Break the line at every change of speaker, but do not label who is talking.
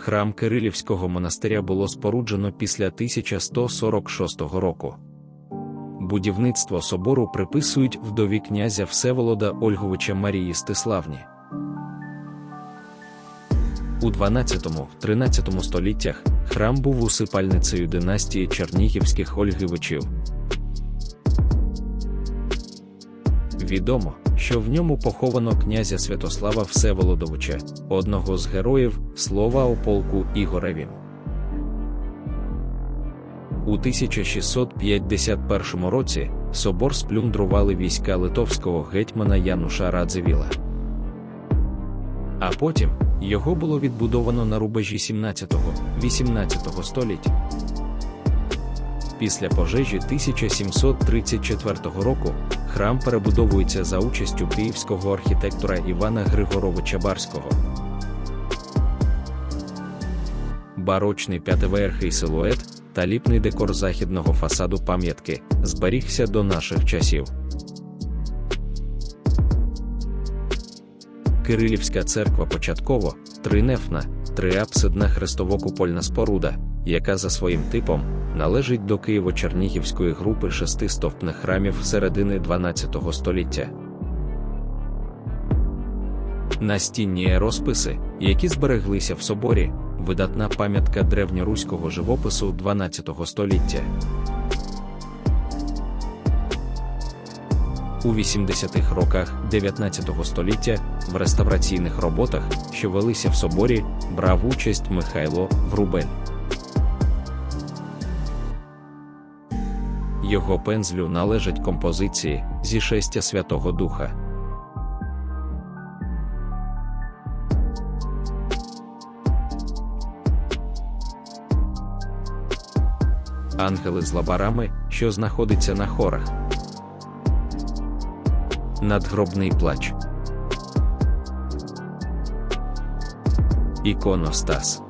Храм Кирилівського монастиря було споруджено після 1146 року. Будівництво собору приписують вдові князя Всеволода Ольговича Марії Стиславні. У 12-13 століттях храм був усипальницею династії Чернігівських Ольгівичів. Відомо, що в ньому поховано князя Святослава Всеволодовича, одного з героїв слова о полку Ігоревім. У 1651 році собор сплюндрували війська литовського гетьмана Януша Радзивіла. А потім його було відбудовано на рубежі 17-18 століть. Після пожежі 1734 року храм перебудовується за участю київського архітектора Івана Григоровича Барського. Барочний п'ятиверхий силует та ліпний декор західного фасаду пам'ятки зберігся до наших часів. Кирилівська церква початково тринефна, триапсидна хрестовокупольна споруда, яка за своїм типом належить до Києво-Чернігівської групи шестистовпних храмів середини 12 століття. Настінні розписи, які збереглися в соборі, видатна пам'ятка древньоруського живопису 12 століття. У 80-х роках 19 століття в реставраційних роботах, що велися в соборі, брав участь Михайло Врубель. Його пензлю належать композиції зі шестя Святого Духа. Ангели з лабарами, що знаходиться на хорах. Надгробний плач. Іконостас.